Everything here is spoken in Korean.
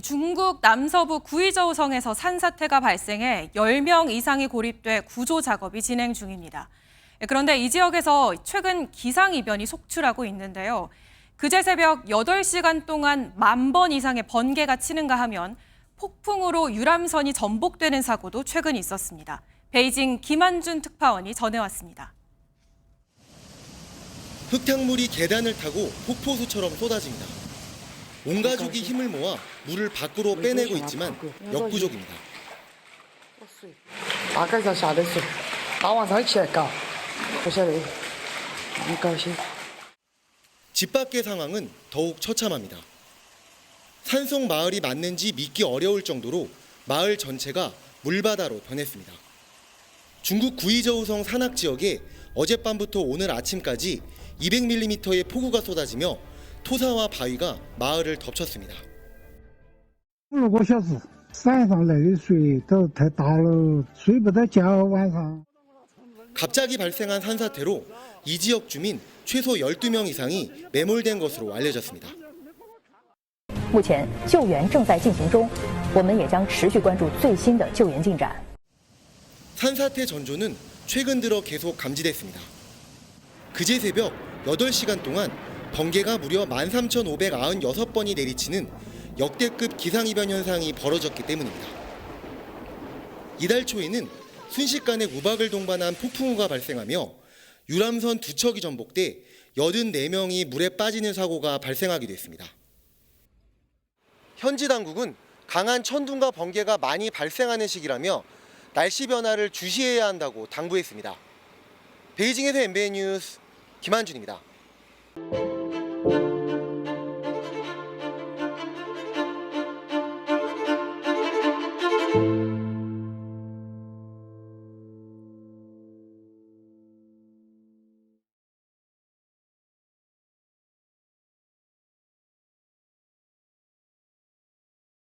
네, 중국 남서부 구이저우성에서 산사태가 발생해 10명 이상이 고립돼 구조 작업이 진행 중입니다. 네, 그런데 이 지역에서 최근 기상이변이 속출하고 있는데요. 그제 새벽 8시간 동안 만 번 이상의 번개가 치는가 하면 폭풍으로 유람선이 전복되는 사고도 최근 있었습니다. 베이징 김한준 특파원이 전해왔습니다. 흙탕물이 계단을 타고 폭포수처럼 쏟아집니다. 온 가족이 힘을 모아 물을 밖으로 빼내고 있지만 역부족입니다. 大概才下的时候，大晚上起来搞，不晓得，很高兴。 집 밖의 상황은 더욱 처참합니다. 산속 마을이 맞는지 믿기 어려울 정도로 마을 전체가 물바다로 변했습니다. 중국 구이저우성 산악 지역에 어젯밤부터 오늘 아침까지 200mm의 폭우가 쏟아지며 토사와 바위가 마을을 덮쳤습니다. 五个小时，山上来的水都太大了，睡不着觉，晚上。 갑자기 발생한 산사태로 이 지역 주민 최소 12명 이상이 매몰된 것으로 알려졌습니다. 目前救援正在进行中，我们也将持续关注最新的救援进展。 산사태 전조는 최근 들어 계속 감지됐습니다. 그제 새벽 8시간 동안 번개가 무려 13,596번이 내리치는 역대급 기상이변 현상이 벌어졌기 때문입니다. 이달 초에는 순식간에 우박을 동반한 폭풍우가 발생하며 유람선 두 척이 전복돼 84명이 물에 빠지는 사고가 발생하기도 했습니다. 현지 당국은 강한 천둥과 번개가 많이 발생하는 시기라며 날씨 변화를 주시해야 한다고 당부했습니다. 베이징에서 MBN 뉴스 김한준입니다.